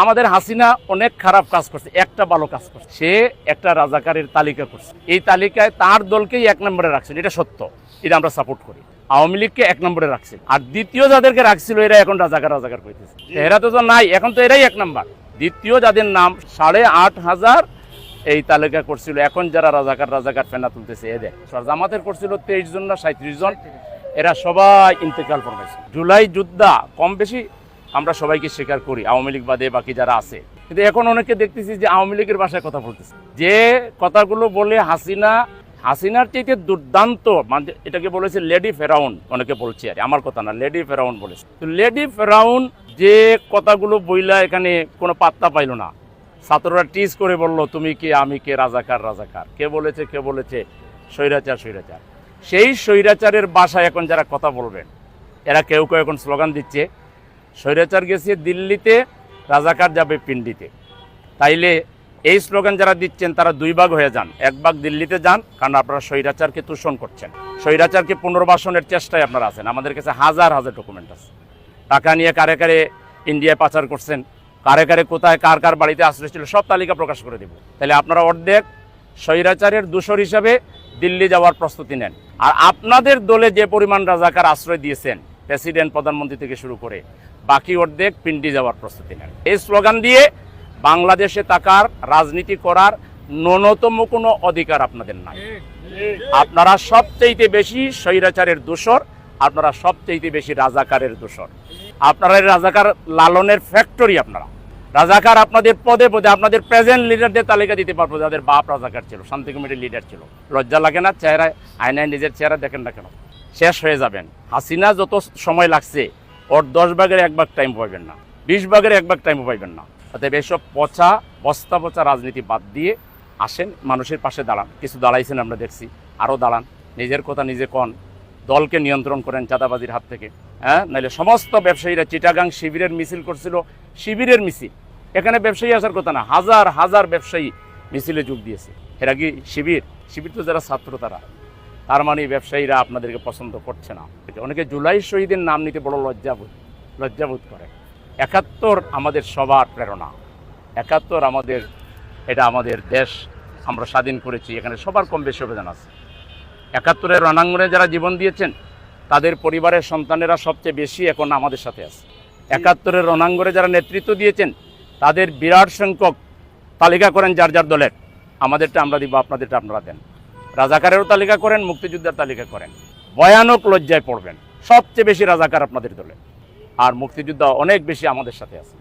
আমাদের হাসিনা অনেক খারাপ কাজ করছে, একটা ভালো কাজ করছে। সে একটা রাজাকারের তালিকা করছে। এই তালিকায় তার দলকেই এক নম্বরে রাখছেন, এটা সত্য, এটা আমরা সাপোর্ট করি। আওয়ামী লীগকে এক নম্বরে রাখছে। আর দ্বিতীয় যাদেরকে রাখছিল, এরা এখন রাজাকার রাজাকার করতেছে। এরা তো নাই, এখন তো এরাই এক নম্বর। দ্বিতীয় যাদের নাম, সাড়ে আট হাজার এই তালিকা করছিল, এখন যারা রাজাকার রাজাকার ফেনা তুলতেছে এদের জামাতের করছিল তেইশ জন না সাঁত্রিশ জন, এরা সবাই ইন্তেকাল ফরমাইছে জুলাই যোদ্ধা, কম বেশি আমরা সবাইকে স্বীকার করি, আওয়ামী লীগ বাদে বাকি যারা আছে। কিন্তু এখন অনেকে দেখতেছি যে আওয়ামী লীগের ভাষায় কথা বলতেছে। যে কথাগুলো বলে হাসিনা, হাসিনার চাইতে দুর্দান্ত মানে এটাকে বলেছে লেডি ফেরাউন, অনেকে বলছে আর আমার কথা না, লেডি ফেরাউন বলেছে। তো লেডি ফেরাউন যে কথাগুলো বইলা এখানে কোনো পাত্তা পাইলো না। ছাত্ররা টিজ করে বলল, তুমি কে, আমি কে, রাজাকার রাজাকার। কে বলেছে কে বলেছে? স্বৈরাচার স্বৈরাচার। সেই স্বৈরাচারের বাসায় এখন যারা কথা বলবেন, এরা কেউ কেউ এখন স্লোগান দিচ্ছে স্বৈরাচার গেছে দিল্লিতে, রাজাকার যাবে পিন্ডিতে তাইলে এই স্লোগান যারা দিচ্ছেন, তারা দুই ভাগ হয়ে যান। এক ভাগ দিল্লিতে যান, কারণ আপনারা স্বৈরাচারকে তুষণ করছেন। স্বৈরাচারকে পুনর্বাসনের চেষ্টায় আপনারা আছেন। আমাদের কাছে হাজার হাজার ডকুমেন্ট আছে। টাকা নিয়ে কারে কারে ইন্ডিয়ায় পাচার করছেন, কারে কারে কোথায়, কার কার বাড়িতে আশ্রয় ছিল, সব তালিকা প্রকাশ করে দেব। তাহলে আপনারা অর্ধেক স্বৈরাচারের দূষর হিসাবে দিল্লি যাওয়ার প্রস্তুতি নেন। আর আপনাদের দলে যে পরিমাণ রাজাকার আশ্রয় দিয়েছেন, প্রেসিডেন্ট, প্রধানমন্ত্রী থেকে শুরু করে বাকি অর্ধেক পিন্ডি যাওয়ার প্রস্তুতি নেন। এই স্লোগান দিয়ে বাংলাদেশে থাকার, রাজনীতি করার ন্যূনতম কোনো অধিকার আপনাদের নাই। আপনারা সবচেয়ে বেশি স্বৈরাচারের দোষর, আপনারা সবচেয়ে বেশি রাজাকারের দোষর। আপনারা রাজাকার লালনের ফ্যাক্টরি আপনারা। রাজাকার আপনাদের পদে পদে, আপনাদের প্রেজেন্ট লিডারদের তালিকা দিতে পারব, যাদের বাপ রাজাকার ছিল শান্তি কমিটির লিডার ছিল। লজ্জা লাগে না, চেহারায়, আয়নায় নিজের চেহারা দেখেন না কেন? শেষ হয়ে যাবেন। হাসিনা যত সময় লাগছে ওর দশ ভাগের এক ভাগ টাইম পাইবেন না। বিশ ভাগের এক ভাগ টাইম পাইবেন না। অতএব এসব পচা, বস্তা পচা রাজনীতি বাদ দিয়ে আসেন, মানুষের পাশে দাঁড়ান। কিছু দাঁড়াইছেন আমরা দেখছি। আরও দাঁড়ান। নিজের কথা নিজে কন। দলকে নিয়ন্ত্রণ করেন চাঁদাবাজির হাত থেকে। হ্যাঁ? নাহলে সমস্ত ব্যবসায়ীরা চিটাগাং শিবিরের মিছিল করছিল। শিবিরের মিছিল। এখানে ব্যবসায়ী আসার কথা না। হাজার হাজার ব্যবসায়ী মিছিলে যোগ দিয়েছে। এরা কি শিবির? শিবির তো যারা ছাত্র তারা। তার মানে ব্যবসায়ীরা আপনাদেরকে পছন্দ করছে না। অনেকে জুলাই শহীদের নাম নিতে বড় লজ্জাবোধ লজ্জাবোধ করে। একাত্তর আমাদের সবার প্রেরণা। একাত্তর আমাদের, এটা আমাদের দেশ, আমরা স্বাধীন করেছি, এখানে সবার কম বেশি অবদান আছে। একাত্তরের রণাঙ্গনে যারা জীবন দিয়েছেন, তাদের পরিবারের সন্তানেরা সবচেয়ে বেশি এখন আমাদের সাথে আছে। একাত্তরের রণাঙ্গনে যারা নেতৃত্ব দিয়েছেন, তাদের বিরাট সংখ্যক তালিকা করেন যার যার দলের। আমাদেরটা আমরা দিব, আপনাদেরটা আপনারা দেন। রাজাকারেরও তালিকা করেন, মুক্তিযোদ্ধার তালিকা করেন। ভয়ানক লজ্জায় পড়বেন। সবচেয়ে বেশি রাজাকার আপনাদের দলে। আর মুক্তিযোদ্ধা অনেক বেশি আমাদের সাথে আছে।